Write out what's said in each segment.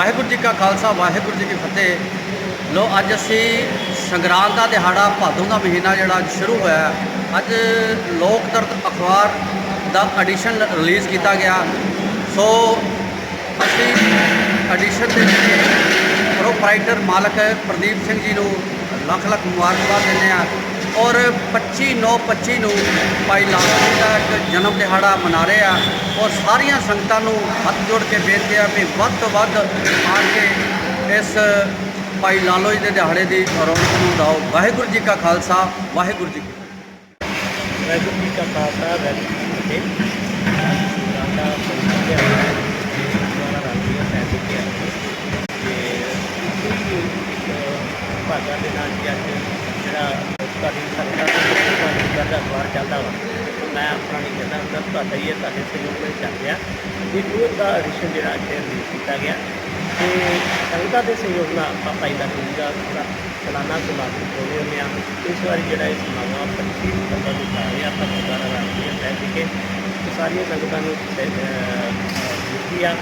ਵਾਹਿਗੁਰੂ ਜੀ ਕਾ ਖਾਲਸਾ, ਵਾਹਿਗੁਰੂ ਜੀ ਕੀ ਫਤਿਹ। ਲੋ ਅੱਜ ਅਸੀਂ ਸੰਗਰਾਂਦ ਦਾ ਦਿਹਾੜਾ, ਭਾਦੋਂ ਦਾ ਮਹੀਨਾ ਜਿਹੜਾ ਸ਼ੁਰੂ ਹੋਇਆ ਅੱਜ ਲੋਕ ਦਰਦ ਅਖਬਾਰ ਦਾ ਐਡੀਸ਼ਨ ਰਿਲੀਜ਼ ਕੀਤਾ ਗਿਆ। ਸੋ ਅਸੀਂ ਐਡੀਸ਼ਨ ਦੇ ਪ੍ਰੋਪਰਾਈਟਰ ਮਾਲਕ ਪ੍ਰਦੀਪ ਸਿੰਘ ਜੀ ਨੂੰ ਲੱਖ ਲੱਖ ਮੁਬਾਰਕਬਾਦ ਦਿੰਦੇ ਆ। ਔਰ 25 9 25 ਨੂੰ ਭਾਈ ਲਾਲਾ ਜੀ ਦਾ ਇੱਕ ਜਨਮ ਦਿਹਾੜਾ ਮਨਾ ਰਹੇ ਆ। ਔਰ ਸਾਰੀਆਂ ਸੰਗਤਾਂ ਨੂੰ ਹੱਥ ਜੋੜ ਕੇ ਬੇਨਤੀ ਆ ਵੀ ਵੱਧ ਤੋਂ ਵੱਧ ਆ ਕੇ ਇਸ ਭਾਈ ਲਾਲੋ ਜੀ ਦੇ ਦਿਹਾੜੇ ਦੀ ਰੌਣਕ ਨੂੰ ਲਾਓ ਵਾਹਿਗੁਰੂ ਜੀ ਕਾ ਖਾਲਸਾ, ਵਾਹਿਗੁਰੂ ਜੀ ਵਾਹਿਗੁਰੂ ਜੀ ਕਾ ਖਾਲਸਾ, ਵਾਹਿਗੁਰੂ ਜੀ ਕੀ ਫਤਿਹ। ਸਾਡਾ ਪਰਿਵਾਰ ਹੈ ਦੁਆਰਾ ਰਾਜੀਆ ਸਾਹਿਬ ਜੀ ਤੇ ਭਾਗਾ ਦੇ ਨਾਲ ਜੀ ਅੱਜ ਜਿਹੜਾ ਤੁਹਾਡੀ ਸਰਕਾਰ ਦਾ ਦਵਾਰ ਚੱਲਦਾ ਵਾ, ਮੈਂ ਆਪਣਾ ਨਹੀਂ ਕਹਿੰਦਾ ਹੁੰਦਾ ਤੁਹਾਡਾ ਹੀ ਹੈ, ਤੁਹਾਡੇ ਸਹਿਯੋਗ ਨਾਲ ਚੱਲ ਰਿਹਾ। ਇਹ ਉਹ ਦਾ ਐਡੀਸ਼ਨ ਜਿਹੜਾ ਅੱਜ ਰਿਲੀਜ਼ ਕੀਤਾ ਗਿਆ, ਤੇ ਸੰਗਤਾਂ ਦੇ ਸਹਿਯੋਗ ਨਾਲ ਆਪਾਂ ਭਾਈ ਦਾ ਪੂਜਾ ਸਾਲਾਨਾ ਸਮਾਗਮ ਹੋਣੇ ਹੁੰਦੇ ਆ ਇਸ ਵਾਰੀ ਜਿਹੜਾ ਇਹ ਸਮਾਗਮ 25 ਸਤੰਬਰ ਨੂੰ ਕਰ ਰਿਹਾ ਆਪਾਂ ਗੁਰਦੁਆਰਾ ਰਾਮਦੀਆ ਸਾਹਿਬ ਵਿਖੇ ਸਾਰੀਆਂ ਸੰਗਤਾਂ ਨੂੰ ਬੇਨਤੀ ਆ।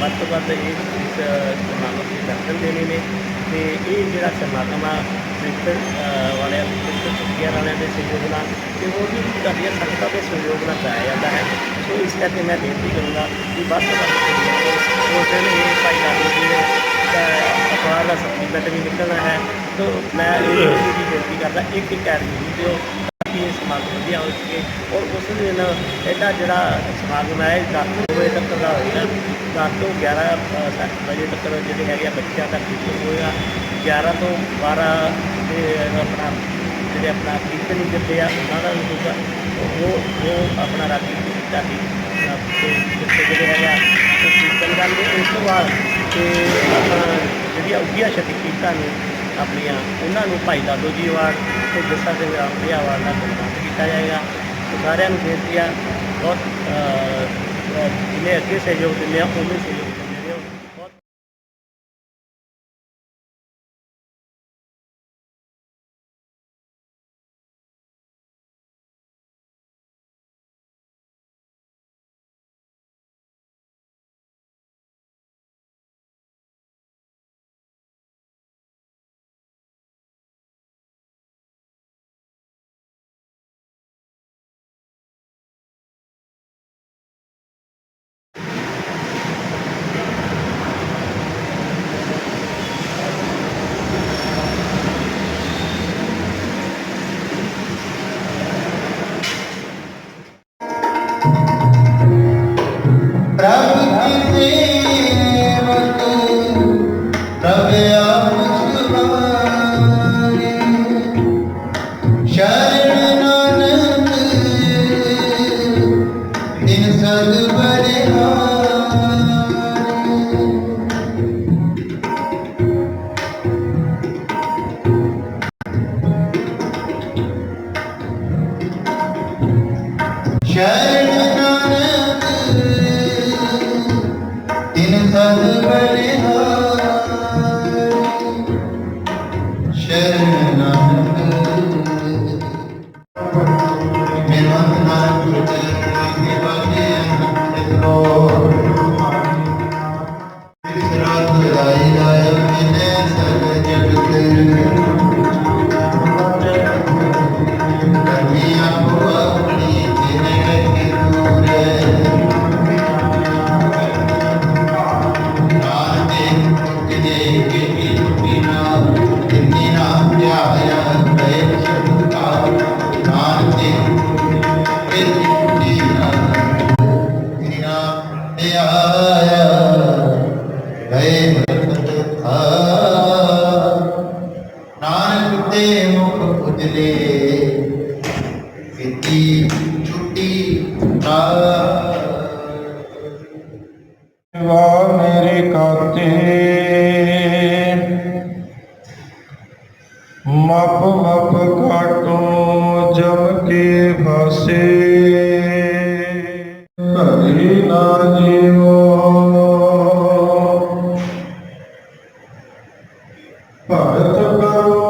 ਵੱਧ ਤੋਂ ਵੱਧ ਇਹ ਇਸ ਸਮਾਗਮ ਦੇ ਦਰਸ਼ਨ ਦੇਣੇ ਨੇ। ਤੇ ਇਹ ਜਿਹੜਾ ਸਮਾਗਮ ਆ ਕ੍ਰਿਸਟਨ ਵਾਲਿਆਂ ਕ੍ਰਿਸਟਨ ਸੁਖੀਆ ਵਾਲਿਆਂ ਦੇ ਸਹਿਯੋਗ ਨਾਲ ਤੇ ਹੋਰ ਵੀ ਤੁਹਾਡੀਆਂ ਸੰਗਤਾਂ ਦੇ ਸਹਿਯੋਗ ਨਾਲ ਕਰਾਇਆ ਜਾਂਦਾ ਹੈ। ਸੋ ਇਸ ਕਰਕੇ ਮੈਂ ਬੇਨਤੀ ਕਰੂੰਗਾ ਕਿ ਵੱਧ ਤੋਂ ਵੱਧ ਉਸ ਦਿਨ ਇਹ ਭਾਈ ਲਾਲੂ ਜੀ ਨੇ ਅਖਬਾਰ ਦਾ ਸਪਲੀਮੈਂਟ ਵੀ ਨਿਕਲਣਾ ਹੈ। ਤੋ ਮੈਂ ਇਹ ਵੀ ਬੇਨਤੀ ਕਰਦਾ, ਇੱਕ ਇੱਕ ਐਡ ਦਿਓ। ਕਿ ਇਹ ਸਮਾਗਮ ਵਧੀਆ ਹੋ ਸਕੇ? ਔਰ ਉਸ ਦਿਨ ਇਹਦਾ ਜਿਹੜਾ ਸਮਾਗਮ ਹੈ, ਇਹ ਦਸ ਵਜੇ ਤੱਕ ਦਾ ਹੋਏਗਾ। ਦਸ ਤੋਂ 11 ਸੱਤ ਵਜੇ ਤੱਕ ਜਿਹੜੇ ਹੈਗੇ ਆ ਬੱਚਿਆਂ ਤੱਕ ਸ਼ੁਰੂ ਹੋਏਗਾ। 11 ਤੋਂ 12 ਤੇ ਆਪਣਾ, ਜਿਹੜੇ ਆਪਣਾ ਕੀਰਤਨ ਕਰਦੇ ਆ, ਉਹਨਾਂ ਦਾ ਵੀ ਹੋਊਗਾ। ਉਹ ਉਹ ਆਪਣਾ ਰਾਤੀ ਰਾਤੀ ਤੇ ਜਿੱਥੇ ਜਿਹੜੇ ਹੈਗਾ ਉਹ ਕੀਰਤਨ ਕਰਦੇ ਉਸ ਤੋਂ ਬਾਅਦ, ਤੇ ਆਪਣਾ ਜਿਹੜੀਆਂ ਉੱਗੀਆਂ ਕੀਰਤਨ ਨੇ ਆਪਣੀਆਂ ਉਹਨਾਂ ਨੂੰ ਭਾਈ ਦਾਦੋ ਜੀ ਅਵਾਰਡ ਤੇ ਜੱਸਾ ਸਿੰਘ ਰਾਮਪ੍ਰਿਆ ਅਵਾਰਡ ਨਾਲ ਸਨਮਾਨਿਤ ਕੀਤਾ ਜਾਏਗਾ। ਸਾਰਿਆਂ ਨੂੰ ਬੇਨਤੀ ਆ ਬਹੁਤ ਅ, ਜਿੰਨੇ ਅੱਗੇ ਸਹਿਯੋਗ ਦਿੰਦੇ ਆ ਉਵੇਂ ਸਹਿਯੋਗ Amen. Bharata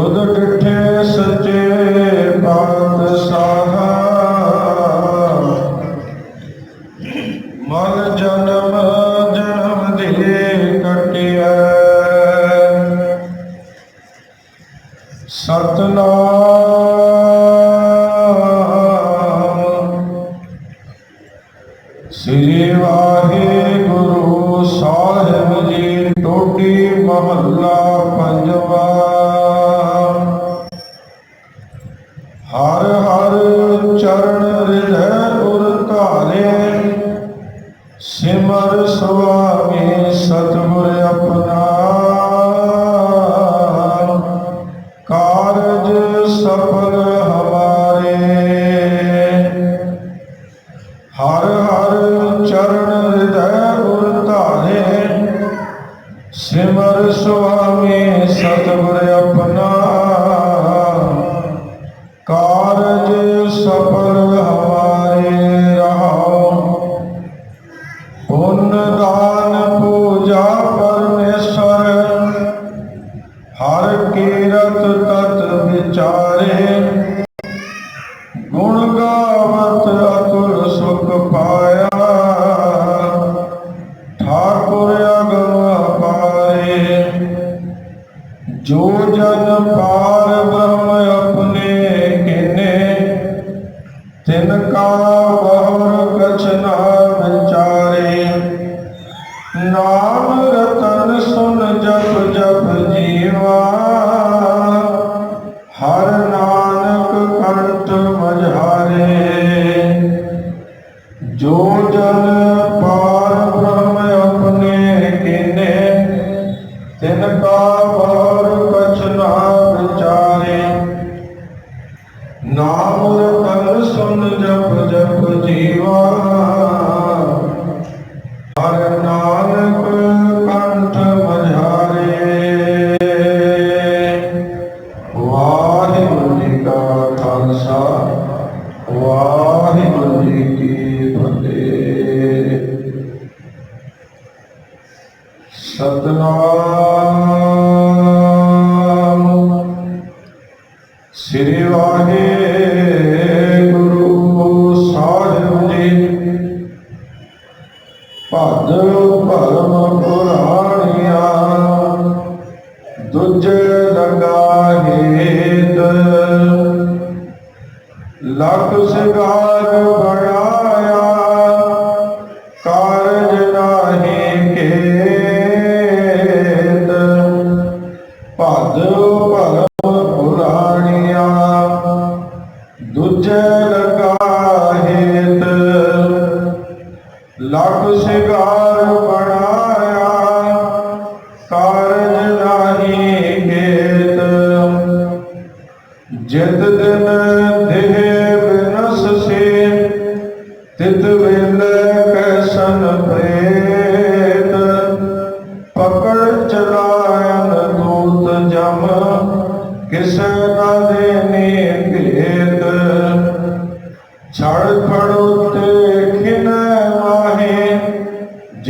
todo रे ਸਤਨਾਮ। ਸ੍ਰੀ ਵਾਹਿਗੁਰੂ। ਬਾਣੀਆ ਦੁਜੈ ਲਕਾਹੇਤ ਲਖ ਸਿਗਾਰ ਬਣਾਇਆ। ਕਾਰਜ ਨਾਹੀ ਹੇਤ ਜਿਤ ਦਿਨ ਦੇਹ ਬਿਨਸ ਸੇ ਤਿਤ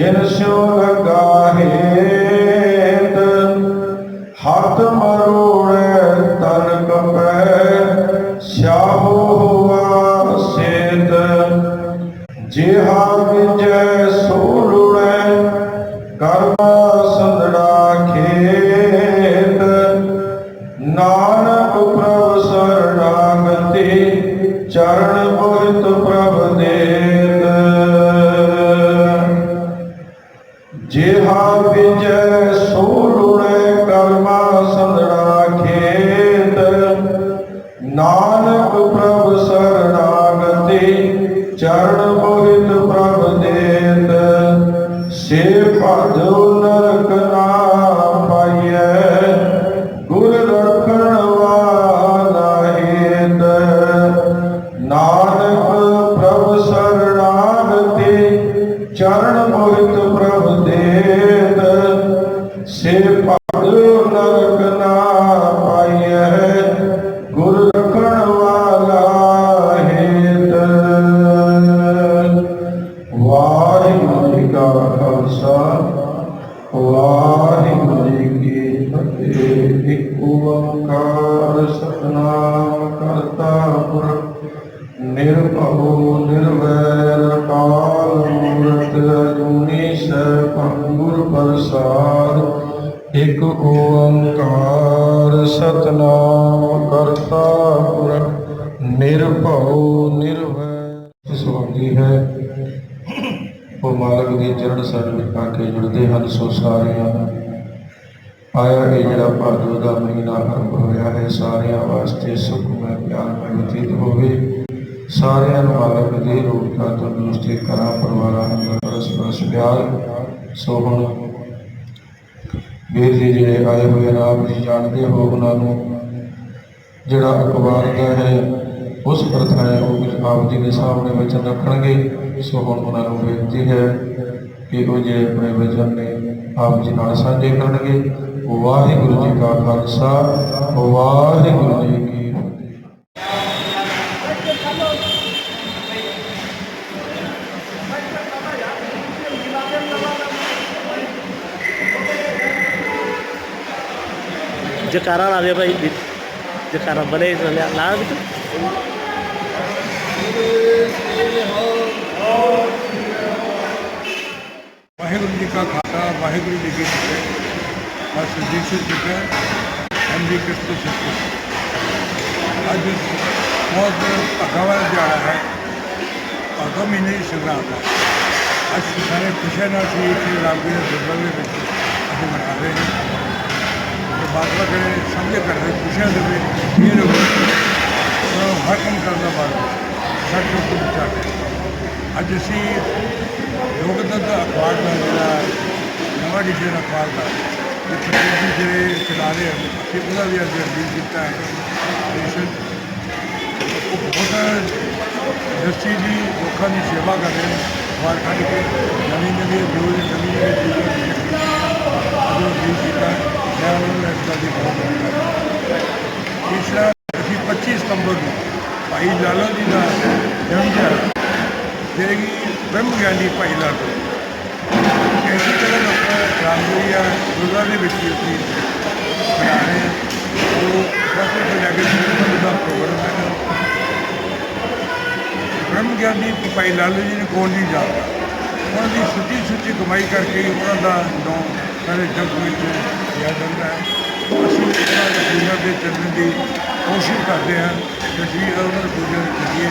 Gênesis Senhor, ਵਾਹਿਗੁਰੂ ਜੀ ਕਰਤਾ ਪੁਰਖ ਨਿਰਭਉ ਨਿਰਵੈਰ ਕੇ ਜੁੜਦੇ ਹਨ ਸੋ ਸਾਰਿਆਂ ਆਇਆ ਇਹ ਜਿਹੜਾ ਭਾਦੋ ਦਾ ਮਹੀਨਾ ਆਰੰਭ ਹੋਇਆ ਹੈ, ਸਾਰਿਆਂ ਵਾਸਤੇ ਸੁਖਮੈ ਪਿਆਰਮੈ ਬਤੀਤ ਹੋਵੇ। ਸਾਰਿਆਂ ਨੂੰ ਮਾਲਕ ਦੇ ਰੂਪ ਦਾ ਤੰਦਰੁਸਤੀ ਕਰਾਂ ਪਰਿਵਾਰਾਂ ਦਾ ਪਰਸ ਪਿਆਰ ਸੋ ਹੁਣ ਵੀਰ ਜੀ ਜਿਹੜੇ ਆਏ ਹੋਏ ਨੇ, ਆਪ ਜੀ ਜਾਣਦੇ ਹੋ ਉਹਨਾਂ ਨੂੰ ਜਿਹੜਾ ਅਖਬਾਰ ਦਾ ਹੈ, ਉਸ ਪ੍ਰਥਾ ਹੈ, ਉਹ ਕੁਝ ਆਪ ਜੀ ਦੇ ਸਾਹਮਣੇ ਵਚਨ ਰੱਖਣਗੇ। ਸੋ ਹੁਣ ਉਹਨਾਂ ਨੂੰ ਬੇਨਤੀ ਹੈ ਕਿ ਉਹ ਜਿਹੜੇ ਆਪਣੇ ਵਚਨ ਨੇ ਆਪ ਜੀ ਨਾਲ ਸਾਂਝੇ ਕਰਨਗੇ। ਵਾਹਿਗੁਰੂ ਜੀ ਕਾ ਖਾਲਸਾ ਵਾਹਿਗੁਰੂ ਜੀ ਕੀ ਫਤਿਹ। ਜਕਾਰਾ ਲਾ ਦੇ ਭਾਈ। ਜਕਾਰਾ ਬਲੇ ਲਾ ਲਾ ਵਿੱਚ। ਵਾਹਿਗੁਰੂ ਜੀ ਕਾ ਖਾਲਸਾ, ਵਾਹਿਗੁਰੂ ਜੀ ਕੀ ਫਤਿਹ। ਬਸ ਜੀਸੂ ਜੀ ਦਾ ਹਮਦੀ ਕਿਸਤ ਸਤਿ ਅੱਜ ਬਹੁਤ ਭਗਵਾਨ ਦਿਹਾੜਾ ਹੈ। ਭਗਵਾਨ ਮਹੀਨੇ ਦੀ ਸ਼ੁਰੂਆਤ ਹੈ। ਅੱਜ ਸਾਰੇ ਖੁਸ਼ੀਆਂ ਨਾਲ ਸੀ ਇੱਥੇ ਰਾਮਗੀਰ ਦੇ ਦੁਰਬਲ ਦੇ ਵਿੱਚ ਅਸੀਂ ਮਨਾ ਰਹੇ ਹਾਂ। ਤੇ ਬਾਤ ਵਗੈਰੇ ਸਮਝੇ ਕਰਦੇ ਖੁਸ਼ੀਆਂ ਦੇ ਵਿੱਚ ਇਹ ਲੋਕ ਹਰ ਕੰਮ ਕਰਨ ਦਾ ਬਾਅਦ ਸੱਚ ਨੂੰ ਵਿਚਾਰਦੇ ਅੱਜ ਅਸੀਂ ਲੋਕਤੰਤਰ ਅਖਬਾਰ ਦਾ ਜਿਹੜਾ ਨਵਾਂ ਐਡੀਸ਼ਨ ਅਖਬਾਰ ਦਾ ਇਹ ਜਿਹੜੇ ਚਲਾ ਹਨ, ਅਸੀਂ ਉਹਦਾ ਵੀ ਅੱਜ ਰਿਲੀਜ਼ ਕੀਤਾ ਹੈ। ਉਹ ਬਹੁਤ ਦਸਤੀ ਦੀ, ਲੋਕਾਂ ਦੀ ਸੇਵਾ ਕਰ ਰਹੇ ਨੇ, ਅਖਬਾਰ ਕੱਢ ਕੇ ਨਵੀਂ ਨਵੀਂ ਜੋ ਨਵੀਂ ਨਵੀਂ ਚੀਜ਼ਾਂ ਦੀ ਅਜੋ ਕੀਤਾ ਮੈਂ ਉਹਨਾਂ ਨੂੰ ਇਸ ਗੱਲ ਦੀ ਬਹੁਤ ਧੰਨਵਾਦ ਤੀਸਰਾ ਅਸੀਂ 25 ਸਤੰਬਰ ਨੂੰ ਭਾਈ ਲਾਲਾ ਜੀ ਦਾ ਜਨਮ ਦਿਹਾੜਾ ਜਿਹੜੀ ਬ੍ਰਹਮ ਗਿਆਨੀ ਭਾਈ ਲਾਲੋ ਇਸੇ ਤਰ੍ਹਾਂ ਆਪਾਂ ਰਾਮਗੁਰੀਆ ਗੁਰਦੁਆਰੇ ਦੇ ਵਿੱਚ ਵੀ ਅਸੀਂ ਬਣਾ ਰਹੇ ਹਾਂ ਉਹ ਕਾਫੀ ਪੰਜਾਬੀ ਸੰਗਤ ਦਾ ਪ੍ਰੋਗਰਾਮ ਹੈ। ਬ੍ਰਹਮ ਗਿਆਨੀ ਭਾਈ ਲਾਲੋ ਜੀ ਨੇ ਕੋਲ ਨਹੀਂ ਜਾਣਦਾ ਉਹਨਾਂ ਦੀ ਸੁੱਚੀ ਸੁੱਚੀ ਕਮਾਈ ਕਰਕੇ ਉਹਨਾਂ ਦਾ ਨਾਮ ਸਾਰੇ ਜਗ ਵਿੱਚ ਯਾਦ ਜਾਂਦਾ ਹੈ। ਅਸੀਂ ਉਹਨਾਂ ਦੇ ਪੂਜਾ ਦੇ ਚੱਲਣ ਦੀ ਕੋਸ਼ਿਸ਼ ਕਰਦੇ ਹਾਂ ਕਿ ਅਸੀਂ ਉਹਨਾਂ ਦੀ ਨੂੰ ਕਰੀਏ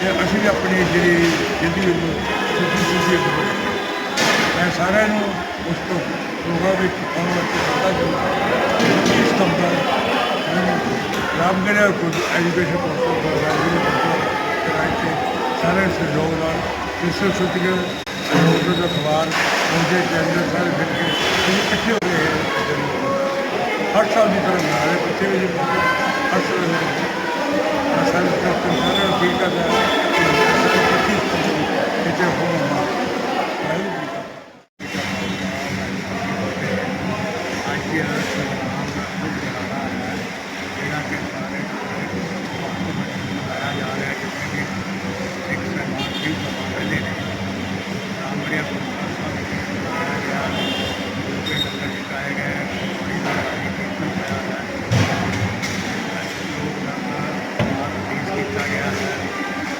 ਤੇ ਅਸੀਂ ਵੀ ਆਪਣੀ ਜਿਹੜੀ ਜ਼ਿੰਦਗੀ ਨੂੰ ਸੁੱਚੀ ਸੁੱਚੀ ਮੈਂ ਸਾਰਿਆਂ ਨੂੰ ਉਸ ਤੋਂ ਪ੍ਰੋਗਰਾਮ ਵਿੱਚ ਆਉਣ ਵਾਸਤੇ ਸੱਦਾ ਦਿੰਦਾ ਇਸ ਸਤੰਬਰ ਨੂੰ ਰਾਮਗੜ੍ਹ ਕੁਝ ਐਜੂਕੇਸ਼ਨ ਕੌਂਸਲ ਦਾ ਰਾਜਵੀਰ ਕਰਾਈ ਸਾਰੇ ਸਹਿਯੋਗ ਨਾਲ ਵਿਸ਼ਵ ਸੁਤਿਕ ਸਹਿਯੋਗ ਦਾ ਅਖਬਾਰ ਉਹਦੇ ਚੈਨਲ ਸਾਰੇ ਮਿਲ ਕੇ ਅਸੀਂ ਇਕੱਠੇ ਹੋ ਗਏ ਹਰ ਸਾਲ ਦੀ ਤਰ੍ਹਾਂ ਨਾਲ ਪਿੱਛੇ ਵੀ ਹਰ ਸਾਲ ਮਨਾ ਰਹੇ। ਨੂੰ ਸਾਰਿਆਂ ਕਰਦਾ ਹਾਂ ਕਿ ਸਾਰੇ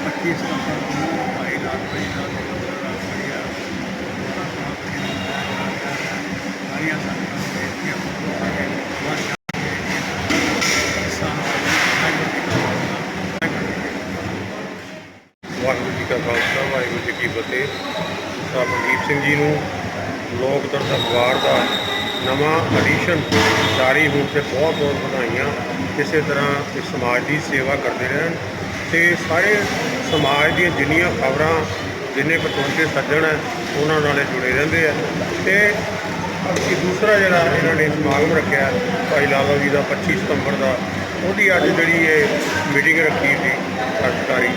ਇਕੱਠੇ ਵਾਹਿਗੁਰੂ ਜੀ ਕਾ ਵਾਹਿਗੁਰੂ ਜੀ ਕਾ ਖਾਲਸਾ ਵਾਹਿਗੁਰੂ ਜੀ ਕੀ ਫਤਿਹ ਸਰ ਮਨਦੀਪ ਸਿੰਘ ਜੀ ਨੂੰ ਲੋਕਤੰਤਰ ਅਖਬਾਰ ਦਾ ਨਵਾਂ ਐਡੀਸ਼ਨ ਜਾਰੀ ਹੋਣ ਤੇ ਬਹੁਤ ਬਹੁਤ ਵਧਾਈਆਂ। ਇਸੇ ਤਰ੍ਹਾਂ ਇਹ ਸਮਾਜ ਦੀ ਸੇਵਾ ਕਰਦੇ ਰਹਿਣ ਤੇ ਸਾਰੇ ਸਮਾਜ ਦੀਆਂ ਜਿੰਨੀਆਂ ਖਬਰਾਂ ਜਿੰਨੇ ਪਤਵੰਤੇ ਸੱਜਣ ਹੈ, ਉਹਨਾਂ ਨਾਲੇ ਜੁੜੇ ਰਹਿੰਦੇ ਆ। ਤੇ ਇਹ ਦੂਸਰਾ ਜਿਹੜਾ ਇਹਨਾਂ ਨੇ ਸਮਾਗਮ ਰੱਖਿਆ, ਭਾਈ ਲਾਲਾ ਜੀ ਦਾ 25 ਸਤੰਬਰ ਦਾ, ਉਹਦੀ ਅੱਜ ਜਿਹੜੀ ਇਹ ਮੀਟਿੰਗ ਰੱਖੀ ਸੀ ਸਰਕਾਰੀ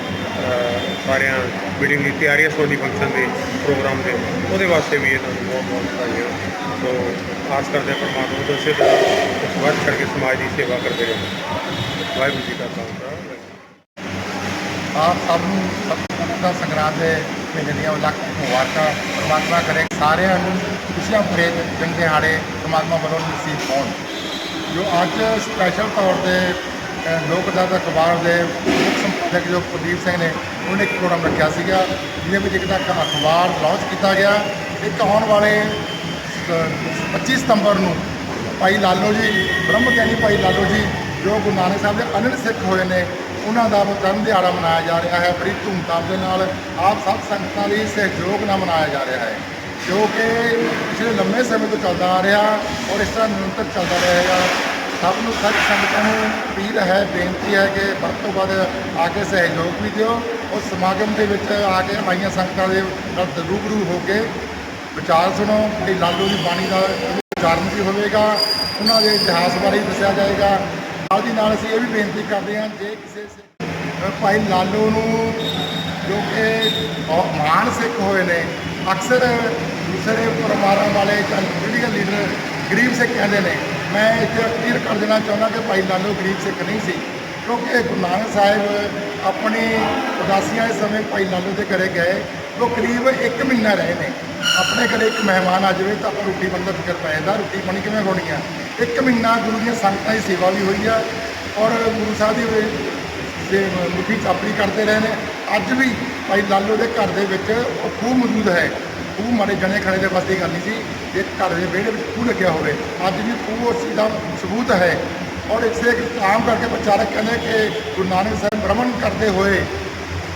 ਸਾਰਿਆਂ ਮੀਟਿੰਗ ਦੀ ਤਿਆਰੀ ਹੈ ਸੋਨੀ ਫੰਕਸ਼ਨ ਦੇ ਪ੍ਰੋਗਰਾਮ ਦੇ। ਉਹਦੇ ਵਾਸਤੇ ਵੀ ਇਹਨਾਂ ਨੂੰ ਬਹੁਤ ਬਹੁਤ ਵਧਾਈਆਂ। ਸੋ ਆਸ ਕਰਦੇ ਹਾਂ ਪਰਮਾਤਮਾ ਤੋਂ ਇਸੇ ਤਰ੍ਹਾਂ ਕਰਕੇ ਸਮਾਜ ਦੀ ਸੇਵਾ ਕਰਦੇ ਰਹੋ। ਵਾਹਿਗੁਰੂ ਜੀ ਕਾ ਖਾਲਸਾ, ਵਾਹਿਗੁਰੂ ਆਪ ਸਭ ਨੂੰ ਸਤਿਗੁਰੂ ਦਾ ਸੰਗਰਾਂਦ ਦੇ ਮਹੀਨੇ ਦੀਆਂ ਲੱਖ ਮੁਬਾਰਕਾਂ। ਪਰਮਾਤਮਾ ਕਰੇ ਸਾਰਿਆਂ ਨੂੰ ਖੁਸ਼ੀਆਂ ਭਰੇ ਦਿਨ ਦਿਹਾੜੇ ਪਰਮਾਤਮਾ ਵੱਲੋਂ ਨਸੀਬ ਹੋਣ। ਜੋ ਅੱਜ ਸਪੈਸ਼ਲ ਤੌਰ ਤੇ ਲੋਕ ਅਦਾਲਤ ਅਖਬਾਰ ਦੇ ਮੁੱਖ ਸੰਪਾਦਕ ਜੋ ਪ੍ਰਦੀਪ ਸਿੰਘ ਨੇ, ਉਹਨੇ ਇੱਕ ਪ੍ਰੋਗਰਾਮ ਰੱਖਿਆ ਸੀਗਾ, ਜਿਹਦੇ ਵਿੱਚ ਇੱਕ ਤਾਂ ਅਖਬਾਰ ਲਾਂਚ ਕੀਤਾ ਗਿਆ। ਇੱਕ ਆਉਣ ਵਾਲੇ ਸ- 25 ਸਤੰਬਰ ਨੂੰ ਭਾਈ ਲਾਲੋ ਜੀ, ਬ੍ਰਹਮ ਗਿਆਨੀ ਭਾਈ ਲਾਲੋ ਜੀ, ਜੋ ਗੁਰੂ ਨਾਨਕ ਸਾਹਿਬ ਦੇ ਅਨੰਦ ਸਿੱਖ ਹੋਏ ਨੇ, ਉਹਨਾਂ ਦਾ ਜਨਮ ਦਿਹਾੜਾ ਮਨਾਇਆ ਜਾ ਰਿਹਾ ਹੈ। ਬੜੀ ਧੂਮਧਾਮ ਦੇ ਨਾਲ ਆਪ ਸਭ ਸੰਗਤਾਂ ਲਈ ਸਹਿਯੋਗ ਨਾਲ ਮਨਾਇਆ ਜਾ ਰਿਹਾ ਹੈ, ਜੋ ਕਿ ਪਿਛਲੇ ਲੰਮੇ ਸਮੇਂ ਤੋਂ ਚੱਲਦਾ ਆ ਰਿਹਾ ਔਰ ਇਸ ਤਰ੍ਹਾਂ ਨਿਰੰਤਰ ਚੱਲਦਾ ਰਹੇਗਾ। ਸਭ ਨੂੰ ਸੱਚ ਸੰਗਤਾਂ ਨੂੰ ਅਪੀਲ ਹੈ, ਬੇਨਤੀ ਹੈ ਕਿ ਵੱਧ ਤੋਂ ਵੱਧ ਆ ਕੇ ਸਹਿਯੋਗ ਵੀ ਦਿਓ। ਔਰ ਸਮਾਗਮ ਦੇ ਵਿੱਚ ਆ ਕੇ ਆਈਆਂ ਸੰਗਤਾਂ ਦੇ ਨਾਲ ਰੂਬਰੂ ਹੋ ਕੇ ਵਿਚਾਰ ਸੁਣੋ। ਕਿ ਲਾਲੂ ਦੀ ਬਾਣੀ ਦਾ ਉਚਾਰਨ ਵੀ ਹੋਵੇਗਾ, ਉਹਨਾਂ ਦੇ ਇਤਿਹਾਸ ਬਾਰੇ ਦੱਸਿਆ ਜਾਏਗਾ। ਨਾਲ ਦੀ ਨਾਲ ਅਸੀਂ ਇਹ ਵੀ ਬੇਨਤੀ ਕਰਦੇ ਹਾਂ, ਜੇ ਕਿਸੇ ਭਾਈ ਲਾਲੂ ਨੂੰ ਜੋ ਕਿ ਬਹੁਤ ਸਿੱਖ ਹੋਏ ਨੇ, ਅਕਸਰ ਦੂਸਰੇ ਪਰਿਵਾਰਾਂ ਵਾਲੇ ਜਾਂ ਪੋਲੀਟੀਕਲ ਲੀਡਰ ਗਰੀਬ ਸਿੱਖ ਕਹਿੰਦੇ ਨੇ। ਮੈਂ ਇੱਥੇ ਕਲੀਅਰ ਕਰ ਦੇਣਾ ਚਾਹੁੰਦਾ ਕਿ ਭਾਈ ਲਾਲੂ ਗਰੀਬ ਸਿੱਖ ਨਹੀਂ ਸੀ, ਕਿਉਂਕਿ ਗੁਰੂ ਨਾਨਕ ਸਾਹਿਬ ਆਪਣੀ ਉਦਾਸੀਆਂ ਦੇ ਸਮੇਂ ਭਾਈ ਲਾਲੂ ਦੇ ਘਰੇ ਗਏ, ਉਹ ਕਰੀਬ 1 ਮਹੀਨਾ ਰਹੇ ਨੇ। ਆਪਣੇ ਘਰੇ ਇੱਕ ਮਹਿਮਾਨ ਆ ਜਾਵੇ ਤਾਂ ਆਪਾਂ ਰੋਟੀ ਪਾਣੀ ਫਿਕਰ ਪੈ ਜਾਂਦਾ, ਰੋਟੀ ਪਾਣੀ ਕਿਵੇਂ ਹੋਣੀ ਆ? ਇੱਕ ਮਹੀਨਾ ਗੁਰੂ ਦੀਆਂ ਸੰਗਤਾਂ ਦੀ ਸੇਵਾ ਵੀ ਹੋਈ ਆ ਔਰ ਗੁਰੂ ਸਾਹਿਬ ਦੀ ਦੇ ਮੁਖੀ ਚਾਪੜੀ ਕਰਦੇ ਰਹੇ ਨੇ। ਅੱਜ ਵੀ ਭਾਈ ਲਾਲੋ ਦੇ ਘਰ ਦੇ ਵਿੱਚ ਉਹ ਖੂਹ ਮੌਜੂਦ ਹੈ। ਖੂਹ ਮਾਰੇ ਜਣੇ ਖਣੇ ਦੇ ਵਾਸਤੇ ਗੱਲ ਨਹੀਂ ਸੀ ਇੱਕ ਘਰ ਦੇ ਵਿਹੜੇ ਵਿੱਚ ਖੂਹ ਲੱਗਿਆ ਹੋਵੇ। ਅੱਜ ਵੀ ਖੂਹ ਉਸ ਚੀਜ਼ ਦਾ ਸਬੂਤ ਹੈ। ਔਰ ਇਸੇ ਇੱਕ ਆਮ ਕਰਕੇ ਪ੍ਰਚਾਰਕ ਕਹਿੰਦੇ ਕਿ ਗੁਰੂ ਨਾਨਕ ਸਾਹਿਬ ਭ੍ਰਮਣ ਕਰਦੇ ਹੋਏ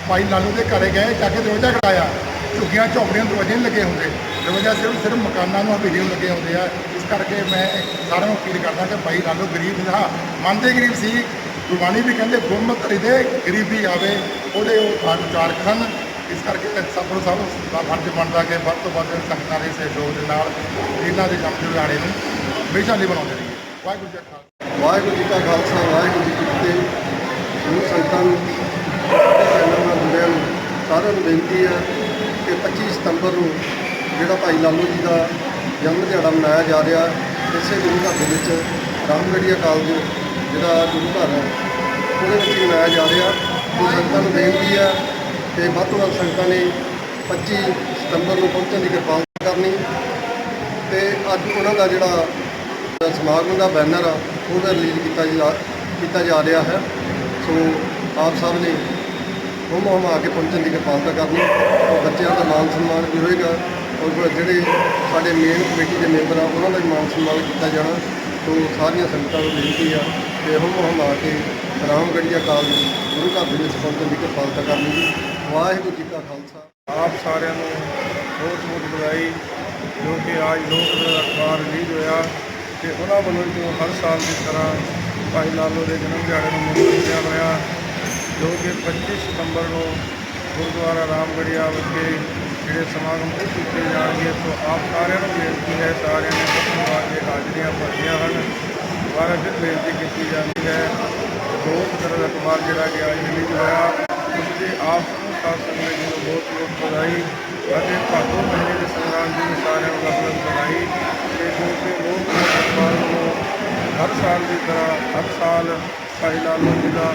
ਭਾਈ ਲਾਲੂ ਦੇ ਘਰੇ ਗਏ, ਜਾ ਕੇ ਦਰਵਾਜ਼ਾ ਖੜਾਇਆ। ਝੁੱਗੀਆਂ, ਝੌਪੜੀਆਂ, ਦਰਵਾਜ਼ੇ ਨਹੀਂ ਲੱਗੇ ਹੁੰਦੇ। ਦਰਵਾਜ਼ਾ ਸਿਰਫ ਸਿਰਫ ਮਕਾਨਾਂ ਨੂੰ ਹਵੇਲੀਆਂ ਲੱਗੇ ਹੁੰਦੇ ਆ। ਇਸ ਕਰਕੇ ਮੈਂ ਸਾਰਿਆਂ ਨੂੰ ਅਪੀਲ ਕਰਦਾ ਕਿ ਭਾਈ ਲਾਲੂ ਗਰੀਬ ਸੀ, ਹਾਂ, ਮੰਨਦੇ ਗਰੀਬ ਸੀ। ਗੁਰਬਾਣੀ ਵੀ ਕਹਿੰਦੇ ਗੁਰਮ ਧਰੀ ਦੇ ਗਰੀਬੀ ਆਵੇ, ਉਹਦੇ ਉਹ ਉਚਾਰਕ ਸਨ ਇਸ ਕਰਕੇ ਸਭ ਨੂੰ ਸਭ ਦਾ ਫਰਜ਼ ਬਣਦਾ ਕਿ ਵੱਧ ਤੋਂ ਵੱਧ ਸੰਗਤਾਂ ਦੇ ਸਹਿਯੋਗ ਦੇ ਨਾਲ ਇਹਨਾਂ ਦੇ ਜੰਮ ਦਿਹਾੜੇ ਨੂੰ ਹਮੇਸ਼ਾ ਲਈ ਬਣਾਉਂਦੇ ਰਹੀਏ। ਵਾਹਿਗੁਰੂ ਜੀ ਕਾ ਖਾਲਸਾ। ਵਾਹਿਗੁਰੂ ਜੀ ਕਾ ਖਾਲਸਾ, ਵਾਹਿਗੁਰੂ ਜੀ ਕੀ ਫਤਿਹ। ਗੁਰੂ ਸੰਗਤਾਂ ਨੂੰ ਚੈਨਲ ਨਾਲ ਨੂੰ ਸਾਰਿਆਂ ਨੂੰ ਬੇਨਤੀ ਹੈ ਕਿ 25 ਸਤੰਬਰ ਨੂੰ ਜਿਹੜਾ ਭਾਈ ਲਾਲੂ ਜੀ ਦਾ ਜਨਮ ਦਿਹਾੜਾ ਮਨਾਇਆ ਜਾ ਰਿਹਾ, ਇਸੇ ਗੁਰੂ ਘਰ ਦੇ ਵਿੱਚ ਰਾਮਗੜੀਆ ਕਾਲਜ ਜਿਹੜਾ ਗੁਰੂ ਘਰ ਹੈ, ਉਹਦੇ ਵਿੱਚ ਹੀ ਮਨਾਇਆ ਜਾ ਰਿਹਾ। ਤੇ ਸੰਗਤਾਂ ਨੂੰ ਬੇਨਤੀ ਹੈ ਕਿ ਵੱਧ ਤੋਂ ਵੱਧ ਸੰਗਤਾਂ ਨੇ 25 ਸਤੰਬਰ ਨੂੰ ਪਹੁੰਚਣ ਦੀ ਕਿਰਪਾਲਤਾ ਕਰਨੀ ਤੇ ਅੱਜ ਉਹਨਾਂ ਦਾ ਜਿਹੜਾ ਸਮਾਗਮ ਦਾ ਬੈਨਰ ਆ, ਉਹਦਾ ਰਿਲੀਜ਼ ਕੀਤਾ ਜਾ ਕੀਤਾ ਜਾ ਰਿਹਾ ਹੈ। ਸੋ ਆਪ ਸਭ ਨੇ ਹੁਮ ਹੁਮ ਆ ਕੇ ਪਹੁੰਚਣ ਦੀ ਕਿਰਪਾਲਤਾ ਕਰਨੀ। ਔਰ ਬੱਚਿਆਂ ਦਾ ਮਾਨ ਸਨਮਾਨ ਵੀ ਹੋਏਗਾ ਔਰ ਜਿਹੜੇ ਸਾਡੇ ਮੇਨ ਕਮੇਟੀ ਦੇ ਮੈਂਬਰ ਆ, ਉਹਨਾਂ ਦਾ ਵੀ ਮਾਨ ਸਨਮਾਨ ਕੀਤਾ ਜਾਣਾ। ਸੋ ਸਾਰੀਆਂ ਸੰਗਤਾਂ ਨੂੰ ਬੇਨਤੀ ਆ ਕਿ ਹੁਮ ਹੁਮ ਆ ਕੇ ਰਾਮਗੜੀਆ ਕਾਲਜ ਗੁਰੂ ਘਰ ਦੇ ਵਿੱਚ ਪਹੁੰਚਣ ਦੀ ਕਿਰਪਾਲਤਾ ਕਰਨੀ। ਜੀ ਵਾਹਿਗੁਰੂ ਜੀ ਕਾ ਖਾਲਸਾ। ਆਪ ਸਾਰਿਆਂ ਨੂੰ ਬਹੁਤ ਬਹੁਤ ਵਧਾਈ, ਜੋ ਕਿ ਅੱਜ ਲੋਕ ਦਾ ਅਖਬਾਰ ਰਿਲੀਜ਼ ਹੋਇਆ ਤੇ ਉਹਨਾਂ ਵੱਲੋਂ ਜੋ ਹਰ ਸਾਲ ਦੀ ਤਰ੍ਹਾਂ ਭਾਈ ਲਾਲੋ ਦੇ ਜਨਮ ਦਿਹਾੜੇ ਨੂੰ ਮਨਾਇਆ ਹੋਇਆ, ਜੋ ਕਿ 25 ਸਤੰਬਰ ਨੂੰ ਗੁਰਦੁਆਰਾ ਰਾਮਗੜੀਆ ਵਿਖੇ ਜਿਹੜੇ ਸਮਾਗਮ ਉਹ ਕੀਤੇ ਜਾਣਗੇ, ਸੋ ਆਪ ਸਾਰਿਆਂ ਨੂੰ ਬੇਨਤੀ ਹੈ, ਸਾਰਿਆਂ ਨੇ ਪੱਤਰ ਆ ਕੇ ਹਾਜ਼ਰੀਆਂ ਭਰਨੀਆਂ ਹਨ। ਦੁਬਾਰਾ ਫਿਰ ਬੇਨਤੀ ਕੀਤੀ ਜਾਂਦੀ ਹੈ ਦੋਸਤ ਦਾ ਅਖਬਾਰ ਜਿਹੜਾ ਕਿ ਅੱਜ ਰਿਲੀਜ਼ ਹੋਇਆ ਉਸ ਦੇ ਆਪ ਨੂੰ ਖਾਸ ਸੰਗਤ ਜੀ ਨੂੰ ਬਹੁਤ ਬਹੁਤ ਵਧਾਈ ਅਤੇ ਭਾਦੋ ਮਹੀਨੇ ਦੇ ਸੰਗਰਾਮ ਜੀ ਨੂੰ ਸਾਰਿਆਂ ਨੂੰ ਲੱਖ ਲੱਖ ਵਧਾਈ ਤੇ ਜੋ ਕਿ ਲੋਕ ਅਖਬਾਰ ਨੂੰ ਹਰ ਸਾਲ ਦੀ ਤਰ੍ਹਾਂ ਹਰ ਸਾਲ ਭਾਈ ਲਾਲੋ ਜੀ ਦਾ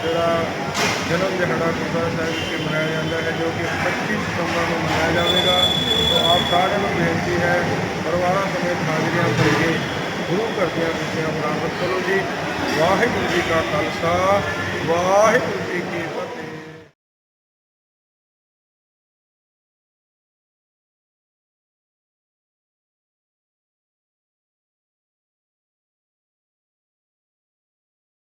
ਜਿਹੜਾ ਜਨਮ ਦਿਹਾੜਾ ਗੁਰਦੁਆਰਾ ਸਾਹਿਬ ਵਿਖੇ ਮਨਾਇਆ ਜਾਂਦਾ ਹੈ ਜੋ ਕਿ 25 ਸਤੰਬਰ ਨੂੰ ਮਨਾਇਆ ਜਾਵੇਗਾ ਸੋ ਆਪ ਸਾਰਿਆਂ ਨੂੰ ਬੇਨਤੀ ਹੈ ਪਰਿਵਾਰਾਂ ਸਮੇਤ ਹਾਜ਼ਰੀਆਂ ਭਰ ਕੇ ਗੁਰੂ ਘਰ ਦੀਆਂ ਖੁਸ਼ੀਆਂ ਪ੍ਰਾਪਤ ਕਰੋ ਜੀ ਵਾਹਿਗੁਰੂ